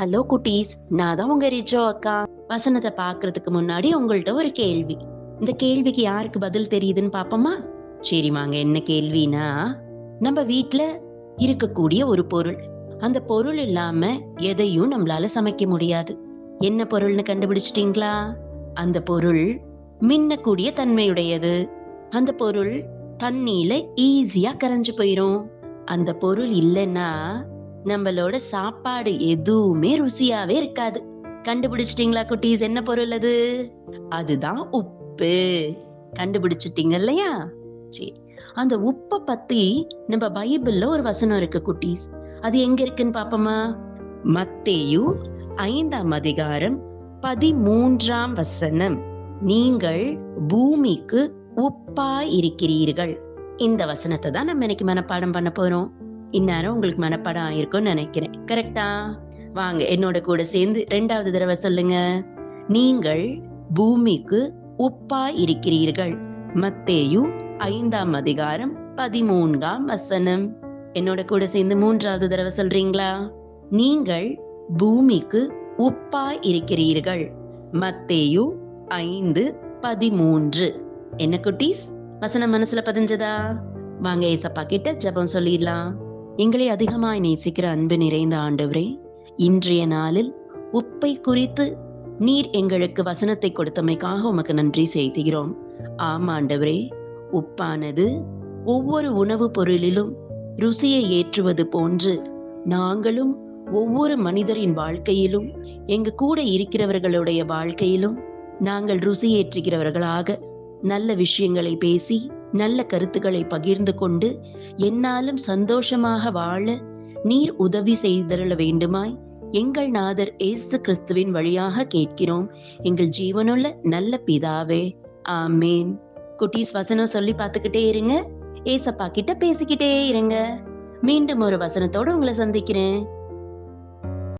Hello குட்டீஸ். நான் தான் உங்க ரிஜோ அக்கா. வசனத்தை பாக்குறதுக்கு முன்னாடி உங்கள்ட்ட ஒரு கேள்வி. இந்த கேள்விக்கு யாருக்கு பதில் தெரியுதுன்னு பாப்போமா? சரி வாங்க என்ன கேள்வினா நம்ம வீட்டுல இருக்கக்கூடிய ஒரு பொருள். அந்த பொருள் இல்லாம எதையும் நம்மளால சமைக்க முடியாது. என்ன பொருள்னு கண்டுபிடிச்சிட்டீங்களா? அந்த பொருள் மின்னக்கூடிய தன்மையுடையது. அந்த பொருள் தண்ணியில ஈஸியா கரைஞ்சு போயிரும். அந்த பொருள் இல்லைன்னா நம்மளோட சாப்பாடு எதுவுமே ருசியாவே இருக்காது. கண்டுபிடிச்சிட்டீங்களா குட்டீஸ்? என்ன பொருள் அது? அதுதான் உப்பு. கண்டுபிடிச்சிட்டீங்க இல்லையா? சரி அந்த உப்பை பத்தி நம்ம பைபிள்ல ஒரு வசனம் இருக்கு குட்டீஸ். அது எங்க இருக்குன்னு பாப்போமா? மத்தேயு ஐந்தாம் அதிகாரம் பதிமூன்றாம் வசனம். நீங்கள் பூமிக்கு உப்பா இருக்கிறீர்கள் இந்த வசனத்தை தான் நம்ம இன்னைக்கு மனப்பாடம் பண்ண போறோம். இந்நேரம் உங்களுக்கு மனப்பாடம் ஆயிருக்கும்னு நினைக்கிறேன். கரெக்டா வாங்க என்னோட கூட சேர்ந்து ரெண்டாவது தடவை சொல்லுங்க. நீங்கள் பூமிக்கு உப்பா இருக்கிறீர்கள். மத்தேயு ஐந்தாம் அதிகாரம் பதிமூன்றாம் வசனம். என்னோட கூட சேர்ந்து மூன்றாவது தடவை சொல்றீங்களா? நீங்கள் பூமிக்கு உப்பா இருக்கிறீர்கள். மத்தேயு ஐந்து பதிமூன்று. என்ன குட்டீஸ்? வசனம் மனசுல பதிஞ்சதா? வாங்க ஏசப்பா கிட்ட ஜெபம் சொல்லிடலாம். எங்களை அதிகமாய் நேசிக்கிற அன்பு நிறைந்த ஆண்டவரே இன்றைய நாளில் உப்பை குறித்து நீர் எங்களுக்கு வசனத்தை கொடுத்தமைக்காக உமக்கு நன்றி செய்கிறோம் ஆம் ஆண்டவரே உப்பானது ஒவ்வொரு உணவுப் பொருளிலும் ருசியை ஏற்றுவது போன்று நாங்களும் ஒவ்வொரு மனிதரின் வாழ்க்கையிலும் எங்க கூட இருக்கிறவர்களுடைய வாழ்க்கையிலும் நாங்கள் ருசி ஏற்றுகிறவர்களாக நல்ல விஷயங்களை பேசி நல்ல கருத்துக்களை பகிர்ந்து கொண்டு என்னாலும் சந்தோஷமாக வாழ நீர் உதவி செய்தருள வேண்டுமாய் எங்கள் நாதர் இயேசு கிறிஸ்துவின் வழியாக கேட்கிறோம். எங்கள் ஜீவனுள்ள நல்ல பிதாவே. ஆமேன். குட்டீஸ் வசனம் சொல்லி பார்த்துக்கிட்டே இருங்க. ஏசப்பா கிட்ட பேசிக்கிட்டே இருங்க. மீண்டும் ஒரு வசனத்தோட உங்களை சந்திக்கிறேன்.